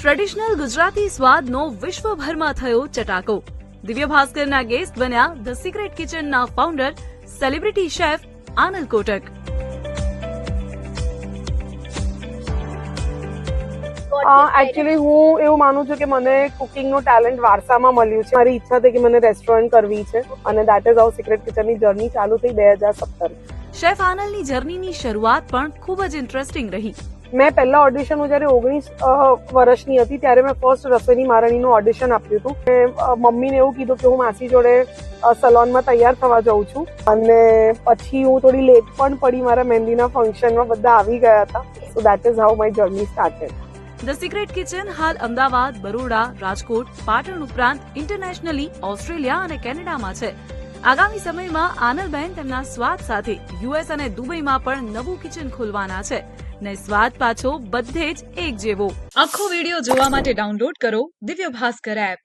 Traditional Gujarati સ્વાદનો વિશ્વભરમાં થયો ચટાકો. દિવ્ય ભાસ્કરના ગેસ્ટ બન્યા the secret કિચનના founder celebrity chef Anand Kotak. Actually હું એવું માનું છું કે મને કુકિંગનું ટેલેન્ટ વારસામાં મળ્યું છે. મારી ઈચ્છા હતી કે મને રેસ્ટોરન્ટ કરવી છે અને દેટ ઇઝ હાઉ સિક્રેટ કિચનની જર્ની ચાલુ થઈ બે હજાર સત્તર. શેફ આનંદની જર્નીની શરૂઆત પણ ખૂબ જ ઇન્ટરેસ્ટિંગ રહી. મેં પહેલા ઓડિશન હું જ્યારે ઓગણીસ વર્ષની હતી ત્યારે મેં ફર્સ્ટ રસોઈની મારાણીનું ઓડિશન આપ્યું હતું. મેં, મમ્મીને એવું કીધું કે હું માસી જોડે સલોનમાં તૈયાર થવા જાઉં છું. અને પછી હું થોડી લેટ પણ પડી મારા મહેંદીના ફંક્શનમાં બધા આવી ગયા હતા. So that is how my journey started the secret kitchen હાલ અમદાવાદ બરોડા રાજકોટ પાટણ ઉપરાંત ઇન્ટરનેશનલી ઓસ્ટ્રેલિયા અને કેનેડામાં છે. આગામી સમયમાં આનલબેન તેમના સ્વાદ સાથે યુએસ અને દુબઈમાં પણ નવું કિચન ખોલવાના છે. ને સ્વાદ પાછો બધે જ એક જેવો. આખો વીડિયો જોવા માટે ડાઉનલોડ કરો દિવ્ય ભાસ્કર એપ